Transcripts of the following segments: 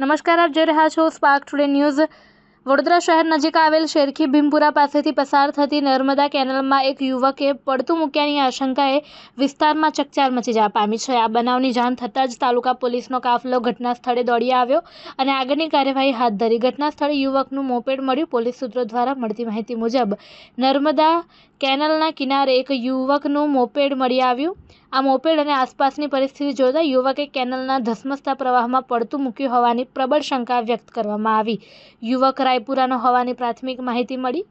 નમસ્કાર, આપ જોઈ રહ્યા છો સ્પાર્ક ટુડે ન્યૂઝ વડોદરા શહેર નજીક આવેલ શેરખી ભીમપુરા પાસેથી પસાર થતી નર્મદા કેનાલમાં એક યુવકે પડતું મૂક્યાની આશંકાએ વિસ્તારમાં ચકચાર મચી જવા પામી છે. આ બનાવની જાણ થતાં જ તાલુકા પોલીસનો કાફલો ઘટના સ્થળે દોડી આવ્યો અને આગળની કાર્યવાહી હાથ ધરી. ઘટના સ્થળે યુવકનું મોપેડ મળ્યું. પોલીસ સૂત્રો દ્વારા મળતી માહિતી મુજબ નર્મદા કેનાલના કિનારે એક યુવકનું મોપેડ મળી આવ્યું. આ મોપેડ અને આસપાસની પરિસ્થિતિ જોતા યુવકે કેનલના ધસમસતા પ્રવાહમાં પડતું મૂક્યું હોવાની પ્રબળ શંકા વ્યક્ત કરવામાં આવી. યુવક રાયપુરાનો હોવાની પ્રાથમિક માહિતી મળી.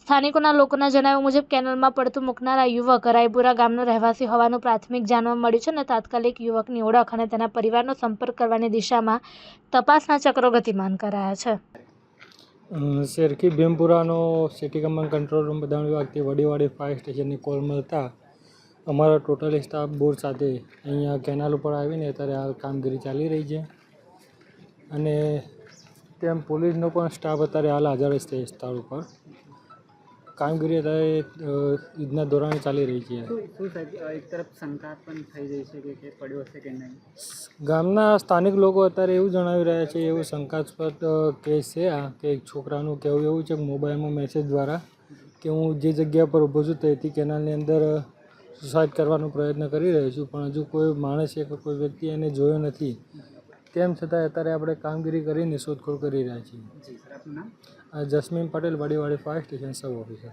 સ્થાનિકોના લોકોના જણાવ્યા મુજબ કેનલમાં પડતું મૂકનાર યુવક રાયપુરા ગામનો રહેવાસી હોવાનું પ્રાથમિક જાણવા મળ્યું છે અને તાત્કાલિક યુવકની ઓળખ અને તેના પરિવારનો સંપર્ક કરવાની દિશામાં તપાસના ચક્રો ગતિમાન કરાયા છે. શેરખી ભીમપુરાનો સિટી કમાન્ડ કંટ્રોલ રૂમ બધાણ વિભાગથી વડીવાડી ફાયર સ્ટેશનની કોલ મળતા અમારા ટોટલી સ્ટાફ બોર્ડ સાથે અહીંયા કેનાલ ઉપર આવીને અત્યારે હાલ કામગીરી ચાલી રહી છે. અને તેમ પોલીસનો પણ સ્ટાફ અત્યારે હાલ હાજર છે સ્થળ ઉપર. કામગીરી અત્યારે ઈદના યુદ્ધના ધોરણે ચાલી રહી છે. એક તરફ શંકા પણ થઈ રહી છે કે પડ્યો હશે કે નહીં? ગામના સ્થાનિક લોકો અત્યારે એવું જણાવી રહ્યા છે એવું શંકાસ્પદ કેસ છે આ કે એક છોકરાનું કહેવું એવું છે કે મોબાઈલમાં મેસેજ દ્વારા કે હું જે જગ્યા પર ઊભો છું તેથી કેનાલની અંદર સુસાઇડ કરવાનો પ્રયત્ન કરી રહ્યો છું. પણ હજુ કોઈ માણસ કે કોઈ વ્યક્તિ એને જોયો નથી. તેમ છતાં અત્યારે આપણે કામગીરી કરીને શોધખોળ કરી રહ્યા છીએ. Jasmin Patel Vadiwadi fire station sub officer.